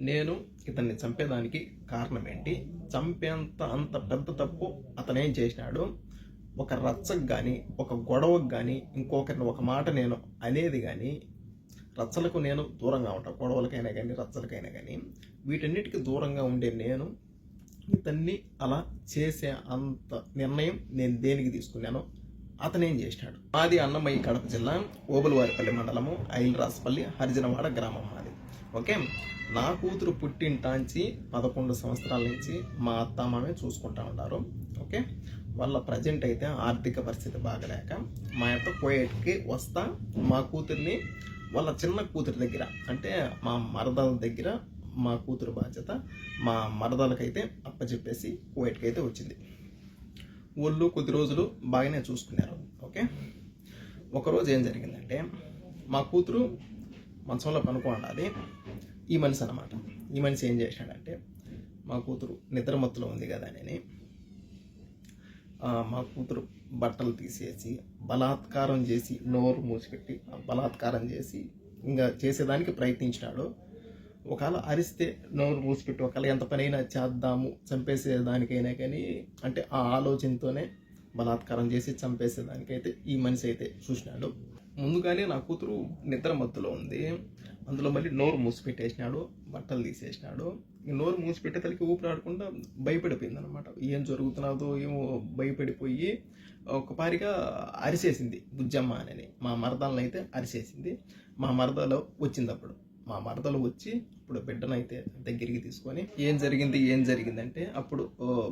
నేను ఇతన్ని చంపేదానికి కారణం ఏంటి చంపేంత అంత పెద్ద తప్పు అతనేం చేసినాడు? ఒక రచ్చకు కానీ ఒక గొడవకు కానీ ఇంకొకరిని ఒక మాట నేను అనేది కానీ రచ్చలకు నేను దూరంగా ఉంటాను గొడవలకైనా కానీ రచ్చలకైనా కానీ వీటన్నిటికీ దూరంగా ఉండే నేను ఇతన్ని అలా చేసే అంత నిర్ణయం నేను దేనికి తీసుకున్నాను అతనేం చేసినాడు? మాది అన్నమయ్య కడప జిల్లా ఓబులవారిపల్లి మండలము ఐలరాజపల్లి హరిజనవాడ గ్రామం ఓకే? నా కూతురు పుట్టింటాంచి పదకొండు సంవత్సరాల నుంచి మా అత్త మామే చూసుకుంటా ఉన్నారు ఓకే? వాళ్ళ ప్రజెంట్ అయితే ఆర్థిక పరిస్థితి బాగలేక మా యొక్క కోయేట్కి వస్తా మా కూతుర్ని వాళ్ళ చిన్న కూతురి దగ్గర అంటే మా మరదల దగ్గర మా కూతురు బాధ్యత మా మరదలకైతే అప్పచెప్పేసి కోయేట్కి అయితే వచ్చింది. వాళ్ళు కొద్ది రోజులు బాగానే చూసుకున్నారు. ఓకే? ఒకరోజు ఏం జరిగిందంటే మా కూతురు మనసులో పనుకోండాలి ఈ మనిషి అనమాట ఈ మనిషి ఏం చేశాడంటే మా కూతురు నిద్రమత్తులో ఉంది కదా అని మా కూతురు బట్టలు తీసేసి బలాత్కారం చేసి నోరు మూసిపెట్టి ఆ బలాత్కారం చేసి ఇంకా చేసేదానికి ప్రయత్నించినాడు. ఒకవేళ అరిస్తే నోరు మూసిపెట్టి ఒకవేళ ఎంత పనైనా చేద్దాము చంపేసేదానికైనా కానీ అంటే ఆ ఆలోచనతోనే బలాత్కారం చేసి చంపేసేదానికైతే ఈ మనిషి అయితే చూసినాడు. ముందుగానే నా కూతురు నిద్ర మత్తులో ఉంది. అందులో మళ్ళీ నోరు మూసిపెట్టేసినాడు బట్టలు తీసేసినాడు. నోరు మూసిపెట్టే తలకి ఊపిరాడకుండా భయపడిపోయింది అనమాట ఏం జరుగుతున్నదో ఏమో భయపడిపోయి ఒకపారిగా అరిసేసింది బుజ్జమ్మ అని మా మరదలను అయితే అరిసేసింది. మా మరదలో వచ్చింది అప్పుడు. మా మరదలు వచ్చి ఇప్పుడు బిడ్డనైతే దగ్గరికి తీసుకొని ఏం జరిగింది ఏం జరిగిందంటే అప్పుడు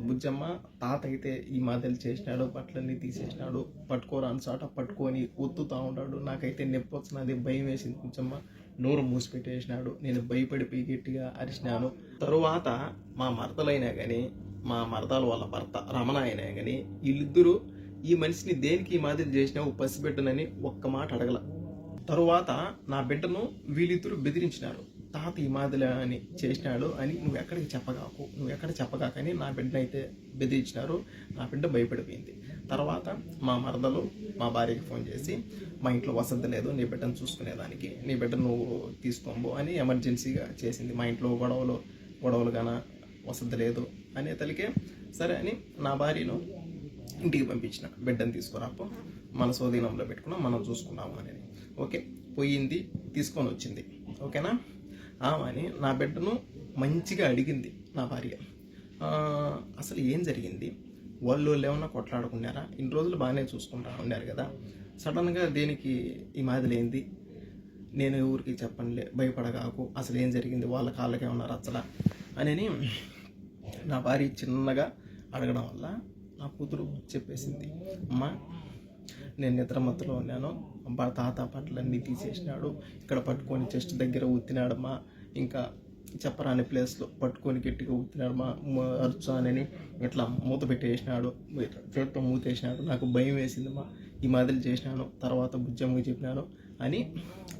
బుజ్జమ్మ తాత అయితే ఈ మాదిరి చేసినాడు బట్టలన్నీ తీసేసినాడు పట్టుకోరాని చోట పట్టుకొని ఒత్తుతా ఉన్నాడు. నాకైతే నొప్పి వచ్చినది భయం వేసింది బుజ్జమ్మ. నోరు మూసిపెట్టేసినాడు నేను భయపడిపోయి గట్టిగా అరిచినాను. తరువాత మా మరదలైనా కానీ మా మరదల వాళ్ళ భర్త రమణ అయినా కానీ వీళ్ళిద్దరూ ఈ మనిషిని దేనికి ఈ మాదిరి చేసినావు పసిబిడ్డనని ఒక్క మాట అడగల. తరువాత నా బిడ్డను వీళ్ళిద్దరూ బెదిరించినారు. తాత ఈ మాదిరి అని చేసినాడు అని నువ్వు ఎక్కడికి చెప్పగాకు నువ్వు ఎక్కడ చెప్పగాకని నా బిడ్డనైతే బెదిరించినారు. నా బిడ్డ భయపడిపోయింది. తర్వాత మా మరదలు మా భార్యకి ఫోన్ చేసి మా ఇంట్లో వసతి లేదు నీ బిడ్డను చూసుకునేదానికి నీ బిడ్డ నువ్వు తీసుకోబో అని ఎమర్జెన్సీగా చేసింది. మా ఇంట్లో గొడవలు గొడవలు గాన వసతి లేదు అనే తలికే సరే అని నా భార్యను ఇంటికి పంపించిన. బిడ్డను తీసుకురాపో మన స్వాధీనంలో పెట్టుకున్నాం మనం చూసుకున్నాము అని ఓకే పోయింది తీసుకొని వచ్చింది. ఓకేనా? ఆమెని నా బిడ్డను మంచిగా అడిగింది నా భార్య. అసలు ఏం జరిగింది? వాళ్ళు వాళ్ళు ఏమన్నా కొట్లాడుకున్నారా? ఇన్ని రోజులు బాగానే చూసుకుంటా ఉన్నారు కదా. సడన్గా దేనికి ఈ మాదిరి ఏంది నేను ఊరికి చెప్పనులే భయపడగాకు అసలు ఏం జరిగింది? వాళ్ళ కాళ్ళకి ఏమన్నా రచ్చలా? అని నా భార్య చిన్నగా అడగడం వల్ల నా కూతురు చెప్పేసింది అమ్మ నేను నిద్రమత్తులో ఉన్నాను. అబ్బా తాత పట్లన్నీ తీసేసినాడు. ఇక్కడ పట్టుకొని చెస్ట్ దగ్గర ఉత్తినాడమ్మా ఇంకా చెప్పరాని ప్లేస్లో పట్టుకొని గట్టిగా ఉత్తినాడు మా అరుచానని ఇట్లా మూత పెట్టేసినాడు. చేతితో మూతేసినాడు. నాకు భయం వేసింది మా ఈ మాదిరి చేసినాను. తర్వాత బుజ్జమ్మకి చెప్పినాను అని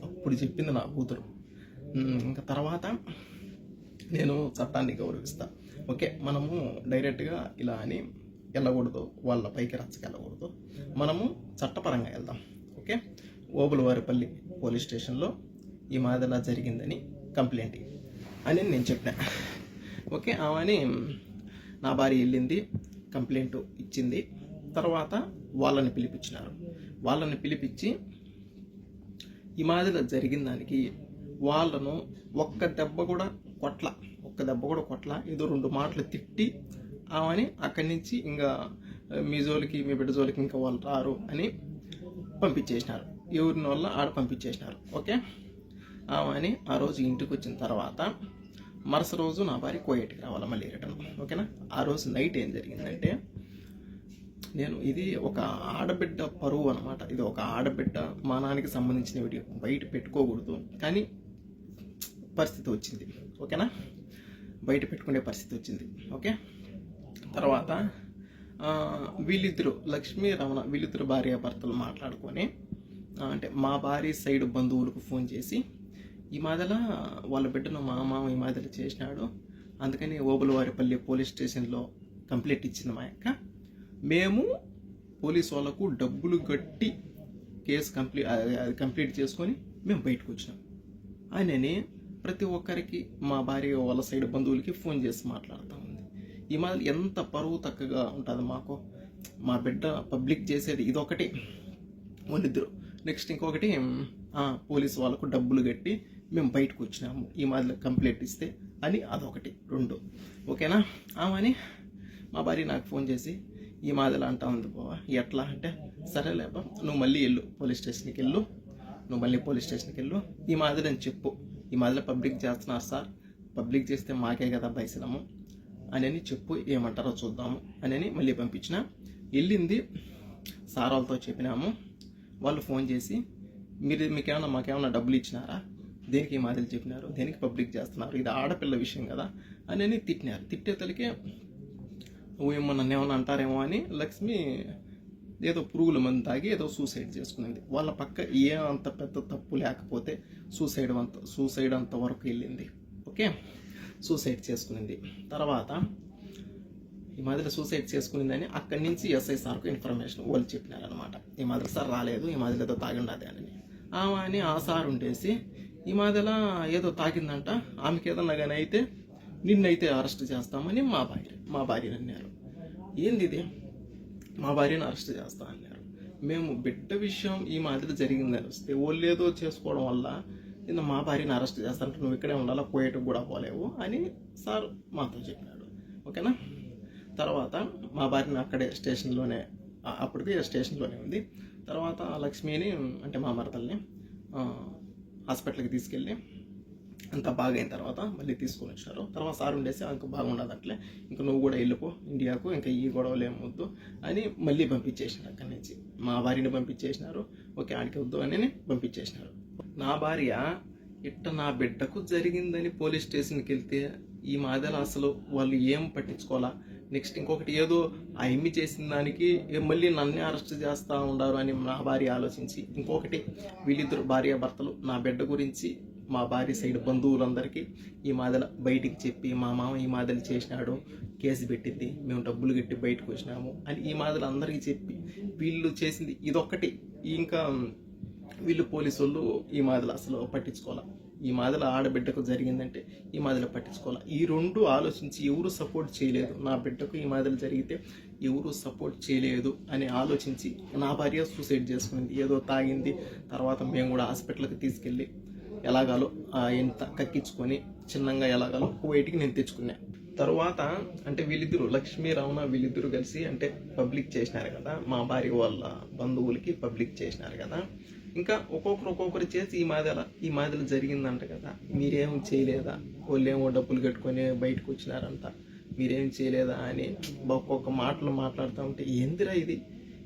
అప్పుడు చెప్పింది నా కూతురు. ఇంకా తర్వాత నేను చట్టాన్ని గౌరవిస్తా. ఓకే మనము డైరెక్ట్గా ఇలా అని వెళ్ళకూడదు వాళ్ళ పైకి రచ్చకి వెళ్ళకూడదు మనము చట్టపరంగా వెళ్దాం ఓకే? ఓబులవారిపల్లి పోలీస్ స్టేషన్లో ఈ మాదిరిలా జరిగిందని కంప్లైంట్. అని నేను చెప్పిన. ఓకే? ఆమెని నా భార్య వెళ్ళింది కంప్లైంట్ ఇచ్చింది. తర్వాత వాళ్ళని పిలిపించినారు. వాళ్ళని పిలిపించి ఈ మాదిరిగా జరిగిన దానికి వాళ్ళను ఒక్క దెబ్బ కూడా కొట్ల ఒక్క దెబ్బ కూడా కొట్ల ఏదో రెండు మాటలు తిట్టి ఆమెని అక్కడి నుంచి ఇంకా మీ జోలికి మీ బిడ్డ జోలికి ఇంకా వాళ్ళు రారు అని పంపించేసినారు. ఎవరిని వల్ల ఆడ పంపించేసినారు. ఓకే? ఆమెని ఆ రోజు ఇంటికి వచ్చిన తర్వాత మరుస రోజు నా భార్య కోయేటికి రావాలి మళ్ళీ రిటర్న్. ఓకేనా? ఆ రోజు నైట్ ఏం జరిగిందంటే నేను ఇది ఒక ఆడబిడ్డ పరువు అనమాట ఇది ఒక ఆడబిడ్డ మానానికి సంబంధించిన వీడియో. బయట పెట్టుకోకూడదు. కానీ పరిస్థితి వచ్చింది. ఓకేనా? బయట పెట్టుకునే పరిస్థితి వచ్చింది. ఓకే? తర్వాత వీళ్ళిద్దరు లక్ష్మీ రమణ వీళ్ళిద్దరు భార్య భర్తలు మాట్లాడుకొని అంటే మా భార్య సైడ్ బంధువులకు ఫోన్ చేసి ఈ మాదల వాళ్ళ బిడ్డను మా మామ ఈ మాదిరి చేసినాడు. అందుకని ఓబులవారిపల్లి పోలీస్ స్టేషన్లో కంప్లైంట్ ఇచ్చింది మా యొక్క మేము పోలీస్ వాళ్ళకు డబ్బులు కట్టి కేసు కంప్లీట్ కంప్లీట్ చేసుకొని మేము బయటకు వచ్చినాం. ఆయనని ప్రతి ఒక్కరికి మా భార్య వాళ్ళ సైడ్ బంధువులకి ఫోన్ చేసి మాట్లాడతాం. ఈ మాదిరి ఎంత పరువు తక్కువగా ఉంటుంది మాకు. మా బిడ్డ పబ్లిక్ చేసేది ఇదొకటి. వాళ్ళిద్దరు నెక్స్ట్ ఇంకొకటి పోలీస్ పోలీసు వాళ్ళకు డబ్బులు కట్టి మేము బయటకు వచ్చినాము. ఈ మాదిరి కంప్లైంట్ ఇస్తే అని అదొకటి. రెండు. ఓకేనా? ఆమెని మా భార్య నాకు ఫోన్ చేసి ఈ మాదిరి అంటా ఉంది బావా. ఎట్లా అంటే సరే సరేలేపా నువ్వు మళ్ళీ వెళ్ళు పోలీస్ స్టేషన్కి వెళ్ళు. నువ్వు మళ్ళీ పోలీస్ స్టేషన్కి వెళ్ళు. ఈ మాదిరి అని చెప్పు. ఈ మాదిరి పబ్లిక్ చేస్తున్నారు సార్. పబ్లిక్ చేస్తే మాకే కదా బయసలము అని చెప్పు ఏమంటారో చూద్దాము. అని మళ్ళీ పంపించిన. వెళ్ళింది. సార్ వాళ్ళతో చెప్పినాము. వాళ్ళు ఫోన్ చేసి మీరు మీకేమన్నా మాకేమన్నా డబ్బులు ఇచ్చినారా? దేనికి ఈ మాదిరి చెప్పినారు? దేనికి పబ్లిక్ చేస్తున్నారు? ఇది ఆడపిల్ల విషయం కదా? అని తిట్టినారు. తిట్టే తలకే ఏమో నన్ను ఏమన్నా అంటారేమో అని లక్ష్మి ఏదో పురుగుల మందు తాగి ఏదో సూసైడ్ చేసుకునేది. వాళ్ళ పక్క ఏ అంత పెద్ద తప్పు లేకపోతే సూసైడ్ అంత సూసైడ్ అంత వరకు వెళ్ళింది. ఓకే? సూసైడ్ చేసుకునింది. తర్వాత ఈ మాదిరి సూసైడ్ చేసుకునిందని అక్కడి నుంచి ఎస్ఐ సార్కు ఇన్ఫర్మేషన్ వాళ్ళు చెప్పినారనమాట ఈ మాదిరి సార్ రాలేదు ఈ మాదిరి ఏదో తాగిండది అని ఆమె అని ఆ సార్ ఉండేసి ఈ మాదిలా ఏదో తాగిందంట. ఆమెకి ఏదన్నా కానీ అయితే నిన్నైతే అరెస్ట్ చేస్తామని మా భార్య మా భార్యని అన్నారు. ఏంది ఇది? మా భార్యను అరెస్ట్ చేస్తా అన్నారు. మేము బిడ్డ విషయం ఈ మాదిరి జరిగిందని వస్తే వాళ్ళు ఏదో చేసుకోవడం వల్ల నిన్న మా భార్యను అరెస్ట్ చేస్తానంటే నువ్వు ఇక్కడే ఉండాలా? పోయేటకు కూడా పోలేవు అని సార్ మాతో చెప్పాడు. ఓకేనా? తర్వాత మా భార్యను అక్కడే స్టేషన్లోనే అప్పటికి స్టేషన్లోనే ఉంది. తర్వాత ఆ లక్ష్మిని అంటే మా మరదల్ని హాస్పిటల్కి తీసుకెళ్ళి అంతా బాగైన తర్వాత మళ్ళీ తీసుకొని వచ్చారు. తర్వాత సార్ ఉండేసి ఇంక బాగుండదు అట్లే ఇంకా నువ్వు కూడా వెళ్ళిపో ఇండియాకు. ఇంకా ఈ గొడవలు ఏమొద్దు అని మళ్ళీ పంపించేసినారు అక్కడి నుంచి. మా భార్యని పంపించేసినారు. ఓకే ఆడికి వద్దు అని పంపించేసినారు. నా భార్య ఇట్ట నా బిడ్డకు జరిగిందని పోలీస్ స్టేషన్కి వెళ్తే ఈ మాదల అసలు వాళ్ళు ఏం పట్టించుకోవాలా? నెక్స్ట్ ఇంకొకటి ఏదో ఆ ఎమ్మి చేసిన దానికి మళ్ళీ నన్నే అరెస్ట్ చేస్తూ ఉండారు అని నా భార్య ఆలోచించి ఇంకొకటి వీళ్ళిద్దరు భార్య భర్తలు నా బిడ్డ గురించి మా భార్య సైడ్ బంధువులందరికీ ఈ మాదల బయటికి చెప్పి మా మామ ఈ మాదలు చేసినాడు కేసు పెట్టింది మేము డబ్బులు కట్టి బయటకు వచ్చినాము అని ఈ మాదలు అందరికీ చెప్పి వీళ్ళు చేసింది ఇదొక్కటి. ఇంకా వీళ్ళు పోలీసు వాళ్ళు ఈ మాదలు అసలు పట్టించుకోవాలి? ఈ మాదల ఆడబిడ్డకు జరిగిందంటే ఈ మాదల పట్టించుకోవాలి? ఈ రెండు ఆలోచించి ఎవరు సపోర్ట్ చేయలేదు నా బిడ్డకు ఈ మాదిరి జరిగితే ఎవరు సపోర్ట్ చేయలేదు అని ఆలోచించి నా భార్య సూసైడ్ చేసుకుంది. ఏదో తాగింది తర్వాత మేము కూడా హాస్పిటల్కి తీసుకెళ్ళి ఎలాగాలో ఆ ఎంత కక్కించుకొని చిన్నంగా ఎలాగాలో కువైట్కి నేను తెచ్చుకున్నా. తర్వాత అంటే వీళ్ళిద్దరు లక్ష్మీ రమణ వీళ్ళిద్దరు కలిసి అంటే పబ్లిక్ చేసినారు కదా మా భార్య వాళ్ళ బంధువులకి పబ్లిక్ చేసినారు కదా ఇంకా ఒక్కొక్కరు ఒక్కొక్కరు చేసి ఈ మాదల ఈ మాదల జరిగిందంట కదా. మీరేం చేయలేదా? వాళ్ళేమో డబ్బులు కట్టుకొని బయటకు వచ్చినారంట. మీరేం చేయలేదా అని ఒక్కొక్క మాటలు మాట్లాడుతూ ఉంటే ఏందిరా ఇది?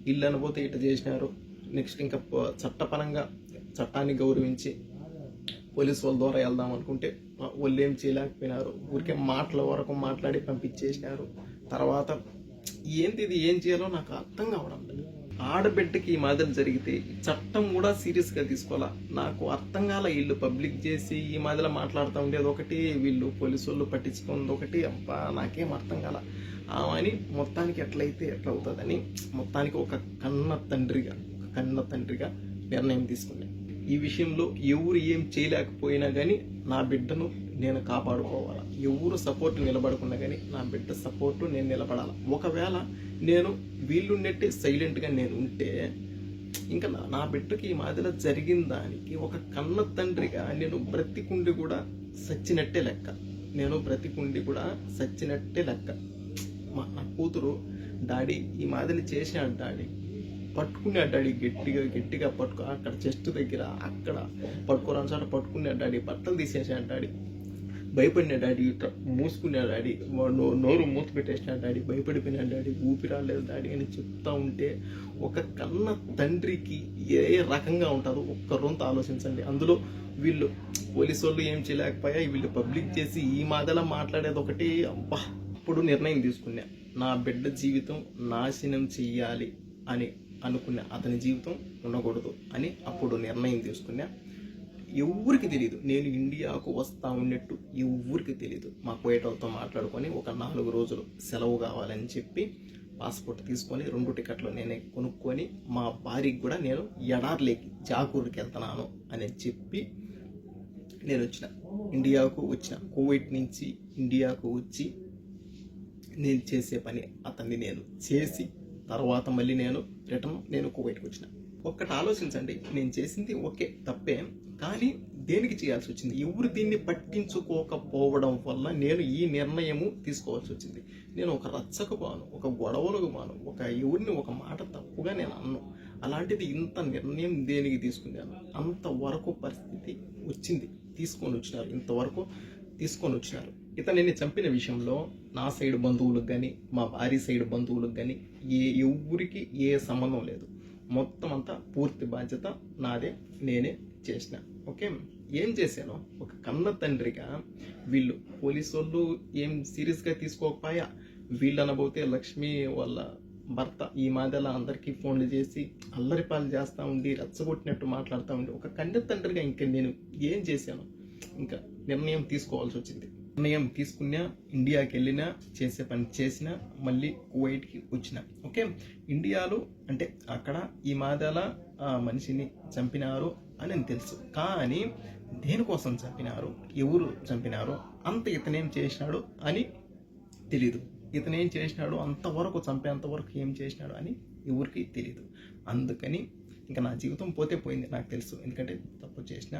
ఇల్లు అనబోతే ఇట్లా చేసినారు. నెక్స్ట్ ఇంకా చట్టపరంగా చట్టాన్ని గౌరవించి పోలీస్ వాళ్ళ ద్వారా వెళ్దాం అనుకుంటే వాళ్ళు ఏం చేయలేకపోయినారు. ఊరికే మాటల వరకు మాట్లాడి పంపించేసినారు. తర్వాత ఏంది ఇది? ఏం చేయాలో నాకు అర్థం కావడం లేదు. ఆడబిడ్డకి ఈ మాదిరి జరిగితే చట్టం కూడా సీరియస్గా తీసుకోవాలా? నాకు అర్థం కాల వీళ్ళు పబ్లిక్ చేసి ఈ మాదిరిలో మాట్లాడుతూ ఉండేది ఒకటి వీళ్ళు పోలీసు వాళ్ళు పట్టించుకుంది ఒకటి. అబ్బా నాకేం అర్థం కాల. అని మొత్తానికి ఎట్లయితే ఎట్లా అవుతుందని మొత్తానికి ఒక కన్న తండ్రిగా ఒక కన్న తండ్రిగా నిర్ణయం తీసుకున్నాను ఈ విషయంలో ఎవరు ఏం చేయలేకపోయినా కానీ నా బిడ్డను నేను కాపాడుకోవాలా? ఎవరు సపోర్ట్ నిలబడకుండా కానీ నా బిడ్డ సపోర్టు నేను నిలబడాలి? ఒకవేళ నేను వీళ్ళు నెట్టి సైలెంట్గా నేను ఉంటే ఇంకా నా- బిడ్డకి ఈ మాదిరిలో జరిగిన దానికి ఒక కన్న తండ్రిగా నేను బ్రతికుండి కూడా సచ్చినట్టే లెక్క. నేను బ్రతికుండి కూడా సచ్చినట్టే లెక్క. మా నా కూతురు డాడీ ఈ మాదిరి చేసాడు డాడీ. పట్టుకున్నాడు డాడీ గట్టిగా గట్టిగా పట్టుకో అక్కడ చెస్ట్ దగ్గర అక్కడ పట్టుకోరాని చోట పట్టుకున్నాడు డాడీ బట్టలు తీసేసాడు డాడీ. భయపడిన డాడీ మూసుకున్నాడు డాడీ వాడు నోరు మూత పెట్టేసినాడు డాడీ భయపడిపోయినాడు డాడీ ఊపిరాలేదు డాడీ అని చెప్తా ఉంటే ఒక కన్న తండ్రికి ఏ రకంగా ఉంటుందో ఒక్క రొంత ఆలోచించండి. అందులో వీళ్ళు పోలీసు వాళ్ళు ఏం చేయలేకపోయా వీళ్ళు పబ్లిక్ చేసి ఈ మాదలా మాట్లాడేది ఒకటి అబ్బా అప్పుడు నిర్ణయం తీసుకున్నా. నా బిడ్డ జీవితం నాశనం చెయ్యాలి అని అనుకున్న అతని జీవితం ఉండకూడదు అని అప్పుడు నిర్ణయం తీసుకున్నా. ఎవరికి తెలియదు నేను ఇండియాకు వస్తా ఉన్నట్టు ఎవరికి తెలియదు మా కోయటలతో మాట్లాడుకొని ఒక నాలుగు రోజులు సెలవు కావాలని చెప్పి పాస్పోర్ట్ తీసుకొని రెండు టికెట్లు నేనే కొనుక్కొని మా భార్యకి కూడా నేను ఎడార్లేకి జాకూర్కి వెళ్తున్నాను అని చెప్పి నేను వచ్చిన. ఇండియాకు వచ్చిన. కోవిడ్ నుంచి ఇండియాకు వచ్చి నేను చేసే పని అతన్ని నేను చేసి తర్వాత మళ్ళీ నేను రిటర్న్ నేను కువైట్కి వచ్చిన. ఒక్కటి ఆలోచించండి నేను చేసింది ఓకే తప్పే కానీ దేనికి చేయాల్సి వచ్చింది? ఎవరు దీన్ని పట్టించుకోకపోవడం వల్ల నేను ఈ నిర్ణయము తీసుకోవాల్సి వచ్చింది? నేను ఒక రచ్చకు బాను ఒక గొడవలకు బాను ఒక ఎవరిని ఒక మాట తప్పుగా నేను అన్ను. అలాంటిది ఇంత నిర్ణయం దేనికి తీసుకున్నాను? అంతవరకు పరిస్థితి వచ్చింది తీసుకొని వచ్చినారు ఇంతవరకు తీసుకొని వచ్చినారు. ఇతనిని చంపిన విషయంలో నా సైడ్ బంధువులకు కానీ మా భార్య సైడ్ బంధువులకు కానీ ఏ ఎవరికి ఏ సంబంధం లేదు. మొత్తం అంతా పూర్తి బాధ్యత నాదే నేనే చేసిన. ఓకే? ఏం చేశాను ఒక కన్న తండ్రిగా వీళ్ళు పోలీసు వాళ్ళు ఏం సీరియస్గా తీసుకోకపోయా? వీళ్ళు అనబోతే లక్ష్మి వాళ్ళ భర్త ఈ మాదిరిలా అందరికీ ఫోన్లు చేసి అల్లరిపాలు చేస్తూ ఉండి రెచ్చగొట్టినట్టు మాట్లాడుతూ ఉండి ఒక కన్న తండ్రిగా ఇంకా నేను ఏం చేశాను? ఇంకా నిర్ణయం తీసుకోవాల్సి వచ్చింది. నిర్ణయం తీసుకున్నా ఇండియాకి వెళ్ళినా చేసే పని చేసిన మళ్ళీ కువైట్కి వచ్చిన. ఓకే? ఇండియాలో అంటే అక్కడ ఈ మాదాల ఆ మనిషిని చంపినారు అని తెలుసు. కానీ దేనికోసం చంపినారు? ఎవరు చంపినారు? అంత ఇతనేం చేసినాడు అని తెలీదు. ఇతనేం చేసినాడు? అంతవరకు చంపేంతవరకు ఏం చేసినాడు అని ఎవరికి తెలియదు అందుకని ఇంకా నా జీవితం పోతే పోయింది నాకు తెలుసు. ఎందుకంటే తప్పు చేసిన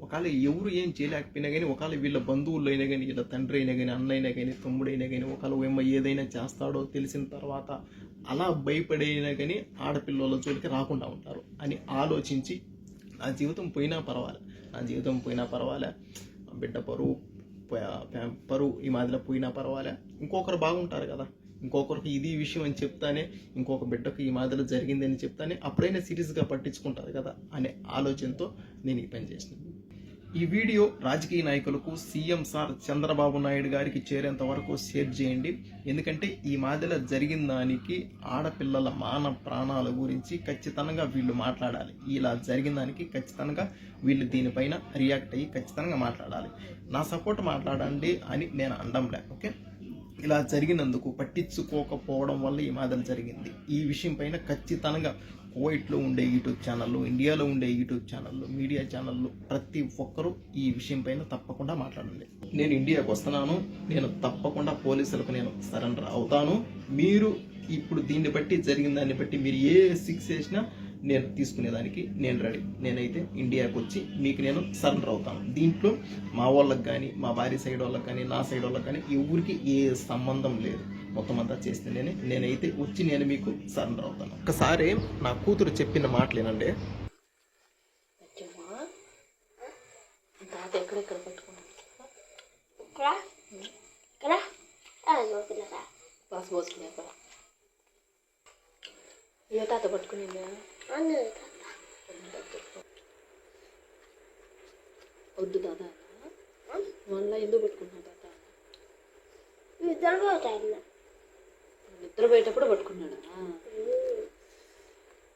ఒకవేళ ఎవరు ఏం చేయలేకపోయినా కానీ ఒకవేళ వీళ్ళ బంధువులు అయినా కానీ వీళ్ళ తండ్రి అయినా కానీ అన్న అయినా కానీ తమ్ముడైనా కానీ ఒకవేళ ఏమో ఏదైనా చేస్తాడో తెలిసిన తర్వాత అలా భయపడైనా కానీ ఆడపిల్లల జోలికి రాకుండా ఉంటారు అని ఆలోచించి నా జీవితం పోయినా పర్వాలే. నా జీవితం పోయినా పర్వాలే. బిడ్డ పరువు పరువు ఈ మాదిరిలో పోయినా పర్వాలే. ఇంకొకరు బాగుంటారు కదా. ఇంకొకరికి ఇది విషయం అని చెప్తానే ఇంకొక బిడ్డకు ఈ మాదిరిలో జరిగింది అని చెప్తానే అప్పుడైనా సీరియస్గా పట్టించుకుంటారు కదా అనే ఆలోచనతో నేను ఈ పని చేసినాను ఈ వీడియో రాజకీయ నాయకులకు సీఎం సార్ చంద్రబాబు నాయుడు గారికి చేరేంత వరకు షేర్ చేయండి. ఎందుకంటే ఈ మాదిరిలో జరిగిన దానికి ఆడపిల్లల మాన ప్రాణాల గురించి ఖచ్చితంగా వీళ్ళు మాట్లాడాలి. ఇలా జరిగిన దానికి ఖచ్చితంగా వీళ్ళు దీనిపైన రియాక్ట్ అయ్యి ఖచ్చితంగా మాట్లాడాలి. నా సపోర్ట్ మాట్లాడండి అని నేను అండంలే ఓకే? ఇలా జరిగినందుకు పట్టించుకోకపోవడం వల్ల ఈ మాదిరి జరిగింది. ఈ విషయం పైన ఖచ్చితంగా కువైట్లో ఉండే యూట్యూబ్ ఛానళ్ళు ఇండియాలో ఉండే యూట్యూబ్ ఛానళ్ళు మీడియా ఛానళ్ళు ప్రతి ఒక్కరూ ఈ విషయం పైన తప్పకుండా మాట్లాడండి. నేను ఇండియాకు వస్తున్నాను నేను తప్పకుండా పోలీసులకు నేను సరెండర్ అవుతాను. మీరు ఇప్పుడు దీన్ని బట్టి జరిగిన దాన్ని బట్టి మీరు ఏ సిక్స్ చేసినా నేను తీసుకునేదానికి నేను రెడీ నేనైతే ఇండియాకి వచ్చి మీకు నేను సరెండర్ అవుతాను. దీంట్లో మా వాళ్ళకి కానీ మా భార్య సైడ్ వాళ్ళకి కానీ నా సైడ్ వాళ్ళకి కానీ ఎవరికి ఏ సంబంధం లేదు. మొత్తం అంతా చేస్తే నేనే నేనైతే వచ్చి నేను మీకు సరెండర్ అవుతాను. ఒకసారి నా కూతురు చెప్పిన మాటలేనండి పాస్ పోసుకునే ఏ తాత పట్టుకునిందా? వద్దు తాత. మళ్ళీ ఎందుకు పట్టుకున్నావు తాత? నిద్రపోతాయి నిద్రపోయేటప్పుడు పట్టుకున్నాడా?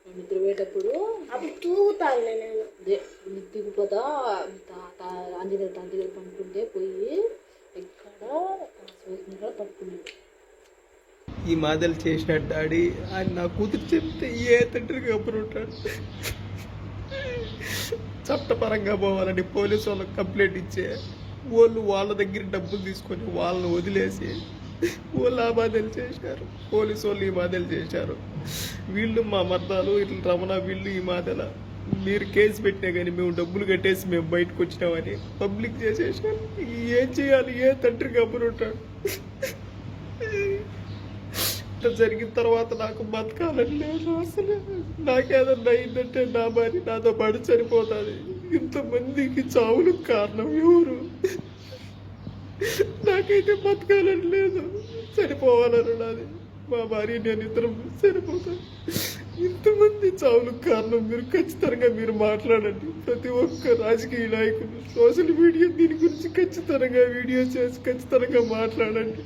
నిద్రపోయేటప్పుడు అప్పుడు తూగుతాను నేను. అదే దిగిపోతా తాత ఆంజనేయ తాత దగ్గర పనుకుంటే పోయి ఎక్కడ పాస్ పోసిన కూడా పట్టుకున్నాడు? ఈ మాదలు చేసిన డాడీ ఆయన నా కూతురు చెప్తే ఏ తండ్రికి అప్పుడు ఉంటాడు? చట్టపరంగా పోవాలని పోలీసు వాళ్ళకి కంప్లైంట్ ఇచ్చే వాళ్ళు వాళ్ళ దగ్గర డబ్బులు తీసుకొని వాళ్ళని వదిలేసి వాళ్ళు ఆ బాధలు చేశారు. పోలీసు వాళ్ళు ఈ బాధలు చేశారు. వీళ్ళు మా మర్దాలు ఇట్లా రమణ వీళ్ళు ఈ మాదల మీరు కేసు పెట్టినా కానీ మేము డబ్బులు కట్టేసి మేము బయటకు వచ్చినామని పబ్లిక్ చేసేసారు. ఏం చేయాలి? ఏ తండ్రికి అప్పుడు ఇంత జరిగిన తర్వాత నాకు బతకాలని లేదు అసలు. నాకేదన్నా అయిందంటే నా భార్య నాతో పాటు చనిపోతుంది ఇంతమందికి చావులకు కారణం ఎవరు? నాకైతే బతకాలని లేదు. చనిపోవాలని నాది మా భార్య నేను ఇద్దరం చనిపోతాను ఇంతమంది చావులకు కారణం మీరు ఖచ్చితంగా మీరు మాట్లాడండి. ప్రతి ఒక్క రాజకీయ నాయకులు సోషల్ మీడియా దీని గురించి ఖచ్చితంగా వీడియో చేసి ఖచ్చితంగా మాట్లాడండి.